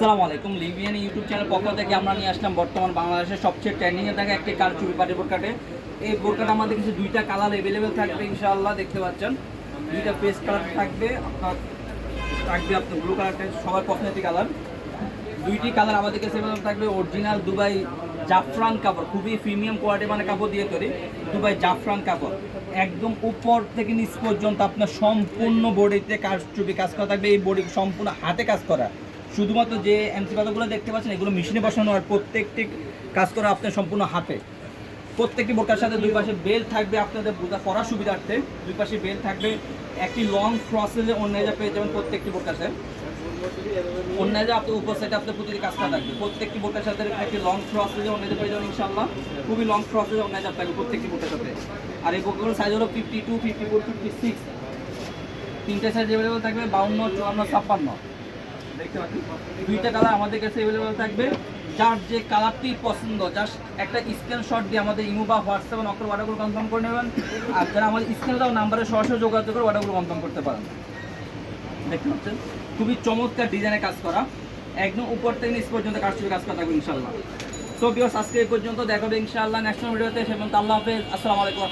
আসসালামু আলাইকুম। Libyan YouTube channel পক্ষ থেকে আমরা নিয়ে আসলাম বর্তমান বাংলাদেশের সবচেয়ে ট্রেন্ডিংয়ে থাকা একটি কার চুরি পাটি বোরকাটে। এই বোরকাটা আমাদের কিছু দুইটা কালার অ্যাভেলেবেল থাকবে ইনশাআল্লাহ, দেখতে পাচ্ছেন। দুইটা পেস্ট কালার থাকবে, আপনার থাকবে আপনার ব্লু কালারটা সবার পছন্দের কালার দুইটি কালার আমাদের কাছে available থাকবে অরিজিনাল দুবাই জাফরান কাপড়, খুবই প্রিমিয়াম কোয়ালিটি মানে কাপড় দিয়ে তৈরি, দুবাই জাফরান কাপড়। একদম উপর থেকে নিচ পর্যন্ত আপনার সম্পূর্ণ বডিতে কাজ চুপি কাজ করা থাকবে, এই বডি সম্পূর্ণ হাতে কাজ করা। শুধুমাত্র যে এমসি পাতাগুলো দেখতে পাচ্ছেন, এগুলো মেশিনে বসানো আর প্রত্যেকটি কাজ করা আপনার সম্পূর্ণ হাতে। প্রত্যেকটি বোরকার সাথে দুই পাশে বেল থাকবে আপনাদের বোঝা পড়ার সুবিধার্থে। দুই পাশে বেল থাকবে, একটি লং প্রসেসে অন্য যা পেয়ে যাবেন প্রত্যেকটি বোরকাতে অন্য যে আপনার উপর সাইডে আপনার প্রতিটি কাজ করা থাকবে। প্রত্যেকটি বোরকার সাথে একটি লং প্রসেসে অন্য পেয়ে যাবেন ইনশাল্লাহ খুবই লং প্রসেসে অন্য যা থাকবে প্রত্যেকটি বোরকার সাথে। আর এই বোরকাগুলোর সাইজ হলো fifty two fifty four fifty six তিনটে সাইজ অ্যাভেলেবল থাকবে, বাউন্ন, চুয়ান্ন, ছাপ্পান্ন। দুইটা কালার আমাদের কাছে অ্যাভেলেবল থাকবে। যার যে কালারটি পছন্দ জাস্ট একটা স্ক্রিনশট দিয়ে আমাদের ইমো বা হোয়াটসঅ্যাপে নকল অর্ডারগুলো কনফার্ম করে নেবেন। আর যারা আমাদের স্ক্রিনে দেওয়া নাম্বারে সরাসরি যোগাযোগ করে অর্ডারগুলো কনফার্ম করতে পারেন। দেখতে পাচ্ছেন? খুবই চমৎকার ডিজাইনে কাজ করা। একদম উপর থেকে নিচ পর্যন্ত কাজ করে কাজ করা থাকবে ইনশাল্লাহ সো বিয়ার্স আজকে এই পর্যন্ত। দেখাবে ইনশাআল্লাহ ন্যাশনাল ভিডিওতে সে আল্লাহ হাফেজ। আসসালামু আলাইকুম